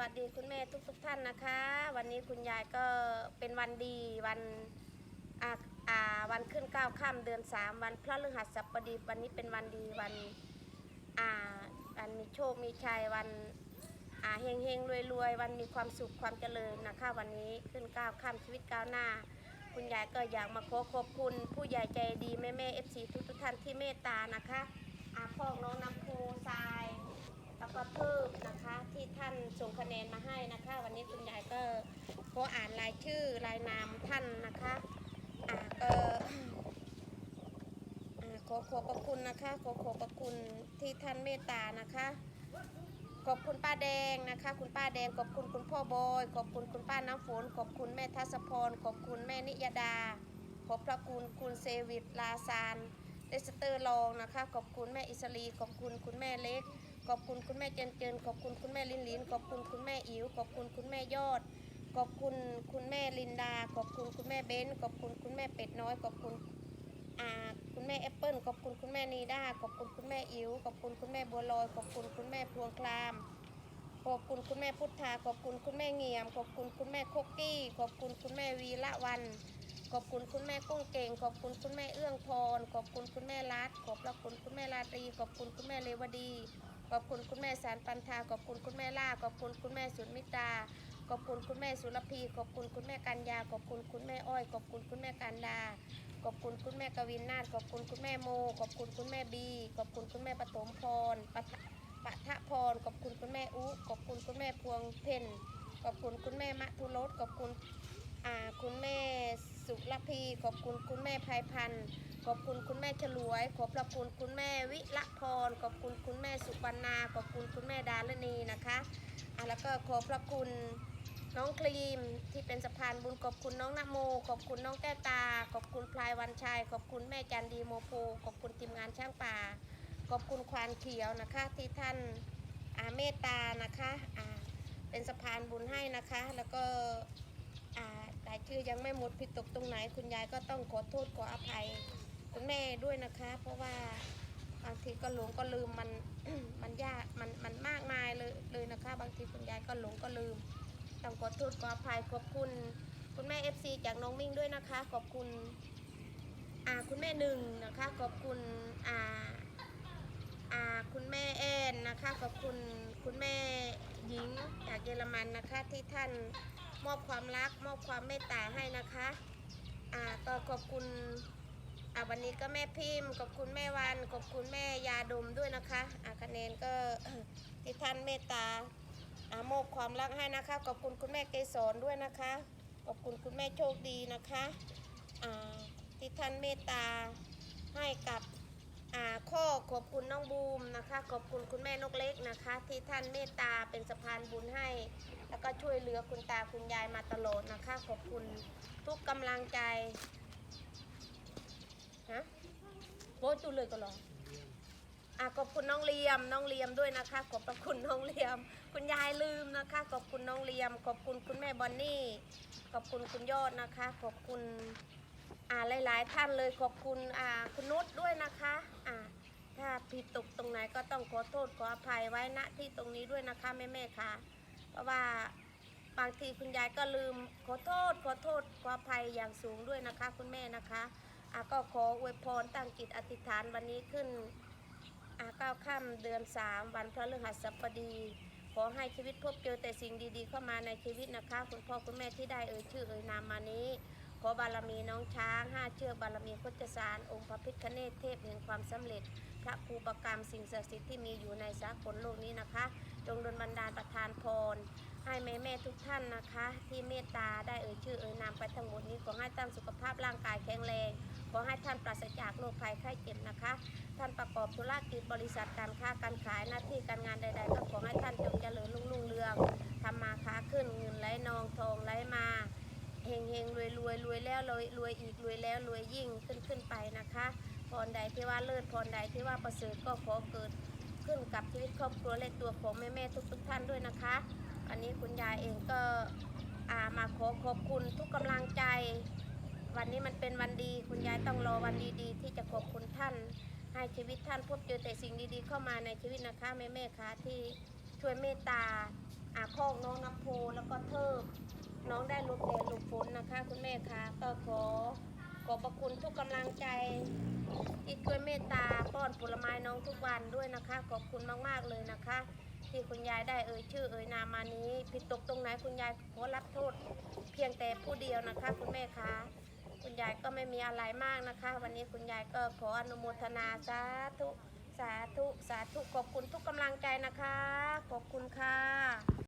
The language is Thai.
วัสดีคุณแม่ทุกทุกๆท่านนะคะ วันนี้คุณยายก็เป็นวันดีวันอาอาวันขึ้นเก้าค่ำเดือนสามวันพระฤหัสบดีวันนี้เป็นวันดีวันอาวันมีโชคมีชัยวันอาเฮงเฮงรวยรวยวันมีความสุขความเจริญนะคะ วันนี้ขึ้นเก้าค่ำชีวิตก้าวหน้า คุณยายก็อยากมาขอขอบคุณผู้ใหญ่ใจดีแม่แม่เอฟซีทุกทุกท่านที่เมตตานะคะอาพ่อน้องน้ำพูทรายแล้วก็เพิ่มนะคะที่ท่านส่งคะแนนมาให้ นี้คุณยายก็ขออ่านรายชื่อรายนามท่านนะคะอ่าก็อ่าขอขอบพระคุณนะคะ ขอขอบพระคุณที่ท่านเมตตานะคะขอบคุณป้าแดงนะคะ คุณป้าแดงขอบคุณคุณพ่อบอยขอบคุณคุณป้าน้ำฝนขอบคุณแม่ทัศพรขอบคุณแม่นิยดา ขอบพระคุณคุณเซวิตลาซานเดสเตอร์ลองนะคะ ขอบคุณแม่อิสรีขอบคุณคุณแม่เล็ก ขอบคุณคุณแม่เจนเจนขอบคุณคุณแม่ลินลินขอบคุณคุณแม่อิ๋วขอบคุณคุณแม่ยอด ขอบคุณคุณแม่ลินดา ขอบคุณคุณแม่เบนขอบคุณคุณแม่เป็ดน้อย ขอบคุณอาคุณแม่แอปเปิลขอบคุณคุณแม่นีด้าขอบคุณคุณแม่อิ๋วขอบคุณคุณแม่บัวลอย ขอบคุณคุณแม่พวงคลามขอบคุณคุณแม่พุทธาขอบคุณคุณแม่เงียม ขอบคุณคุณแม่โคกกี้ ขอบคุณคุณแม่วีละวัน ขอบคุณคุณแม่กุ้งเก่ง ขอบคุณคุณแม่เอื้องพร ขอบคุณคุณแม่รัดขอบพระคุณคุณแม่ราตรี ขอบคุณคุณแม่เลวดี ขอบคุณคุณแม่สารปันธาขอบคุณคุณแม่ล่าขอบคุณคุณแม่สุนมิตาขอบคุณคุณแม่สุรพีขอบคุณคุณแม่กัญญาขอบคุณคุณแม่อ้อยขอบคุณคุณแม่กันดาขอบคุณคุณแม่กวินนาถขอบคุณคุณแม่โมขอบคุณคุณแม่บีขอบคุณคุณแม่ปฐมพรปะทะปะทะพรขอบคุณคุณแม่อุขอบคุณคุณแม่พวงเพ็ญขอบคุณคุณแม่มะทุรสขอบคุณคุณแม่สุรพีขอบคุณคุณแม่ภัยพันธ์ ขอบคุณคุณแม่ฉลวย ขอบพระคุณคุณแม่วิละพร ขอบคุณคุณแม่สุวรรณาขอบคุณคุณแม่ดารณีนะคะอะแล้วก็ขอบพระคุณน้องครีมที่เป็นสะพานบุญขอบคุณน้องนโม ขอบคุณน้องแก้วตา ขอบคุณพลายวันชัย ขอบคุณแม่จันดีโมโพขอบคุณทีมงานช่างป่า ขอบคุณควานเขียวนะคะที่ท่านอาเมตตานะคะอ่าเป็นสะพานบุญให้นะคะ แล้วก็อ่ารายชื่อยังไม่หมดผิดตกตรงไหน คุณยายก็ต้องขอโทษขออภัย คุณแม่ด้วยนะคะ เพราะว่าบางทีก็หลงก็ลืมมันมันยากมันมันมากมายเลยเลยนะคะ บางทีคุณยายก็หลงก็ลืมต้องขอโทษขออภัยขอบคุณ คุณแม่ FC จากน้องมิ่งด้วยนะคะ ขอบคุณอ่าคุณแม่หนึ่งนะคะ ขอบคุณอ่าอ่าคุณแม่แอนนะคะ ขอบคุณคุณแม่หญิงจากเยอรมันนะคะ ที่ท่านมอบความรักมอบความเมตตาให้นะคะอ่าก็ขอบคุณ อะวันนี้ก็แม่พิมพ์ขอบคุณแม่วันขอบคุณแม่ยาดมด้วยนะคะอะคะแนนก็ที่ท่านเมตตาอะมอบความรักให้นะคะขอบคุณคุณแม่เกสรด้วยนะคะขอบคุณคุณแม่โชคดีนะคะอ่าที่ท่านเมตตาให้กับอ่าข้อขอบคุณน้องบูมนะคะ ขอบคุณคุณแม่นกเล็กนะคะ ที่ท่านเมตตาเป็นสะพานบุญให้ แล้วก็ช่วยเหลือคุณตาคุณยายมาตลอดนะคะ ขอบคุณทุกกำลังใจ ฮะโบทจุเลยก็รออะขอบคุณน้องเลียมน้องเลียมด้วยนะคะ ขอบพระคุณน้องเลียม คุณยายลืมนะคะ ขอบคุณน้องเลียม ขอบคุณคุณแม่บอนนี่ ขอบคุณคุณยอดนะคะ ขอบคุณอ่าหลาย ๆ ท่านเลยขอบคุณอ่าคุณนุชด้วยนะคะอ่าถ้าผิดตกตรงไหนก็ต้องขอโทษขออภัยไว้ณที่ตรงนี้ด้วยนะคะแม่ๆค่ะ เพราะว่าบางทีคุณยายก็ลืมขอโทษขอโทษขออภัยอย่างสูงด้วยนะคะ คุณแม่นะคะ อาก็ขออวยพรตั้งจิตอธิษฐานวันนี้ขึ้นอาเก้าค่ำเดือนสามวันพระฤหัสบดี ขอให้ชีวิตพบเจอแต่สิ่งดีๆ เข้ามาในชีวิตนะคะ คุณพ่อคุณแม่ที่ได้เอ่ยชื่อเอ่ยนามมานี้ ขอบารมีน้องช้างห้าเชือกบารมีโคจสารองค์พระพิฆเนศเทพแห่งความสำเร็จ พระครูประกรรมสิ่งศักดิ์สิทธิ์ที่มีอยู่ในสากลโลกนี้นะคะ จงดลบันดาลประทานพร ให้แม่แม่ๆทุกท่านนะคะ ที่เมตตาได้เอ่ยชื่อเอ่ยนามไปทั้งหมดนี้ขอให้ตั้งสุขภาพร่างกายแข็งแรงขอให้ท่านปราศจากโรคภัยไข้เจ็บนะคะ ท่านประกอบธุรกิจบริษัทการค้าการขายหน้าที่การงานใด ๆ ก็ขอให้ท่านจงเจริญรุ่งรุ่งเรืองทำมาค้าขึ้นเงินไหลนองทองไหลมาเฮงเฮงรวยรวยรวยแล้วรวยรวยอีกรวยแล้วรวยยิ่งขึ้นขึ้นไปนะคะพรใดที่ว่าเลิศพรใดที่ว่าประเสริฐก็ขอเกิดขึ้นกับชีวิตครอบครัวและตัวของแม่แม่ๆทุกๆท่านด้วยนะคะ อันนี้คุณยายเองก็อามาขอขอบคุณทุกกำลังใจ วันนี้มันเป็นวันดี คุณยายต้องรอวันดีๆ ที่จะขอบคุณท่าน ให้ชีวิตท่านพบเจอแต่สิ่งดีๆ เข้ามาในชีวิตนะคะแม่ๆคะที่ช่วยเมตตาอาคอกน้องน้ำโพแล้วก็เทิบน้องได้หลบแดดหลบฝนนะคะ คุณแม่คะก็ขอขอบพระคุณทุกกำลังใจที่ช่วยเมตตาป้อนผลไม้น้องทุกวันด้วยนะคะ ขอบคุณมากๆเลยนะคะ ที่คุณยายได้เอ่ยชื่อเอ่ยนามมานี้ผิดตกตรงไหนคุณยายขอรับโทษ เพียงแต่ผู้เดียวนะคะ คุณแม่คะคุณยายก็ไม่มีอะไรมากนะคะ วันนี้คุณยายก็ขออนุโมทนาสาธุสาธุสาธุขอบคุณทุกกำลังใจนะคะ ขอบคุณค่ะ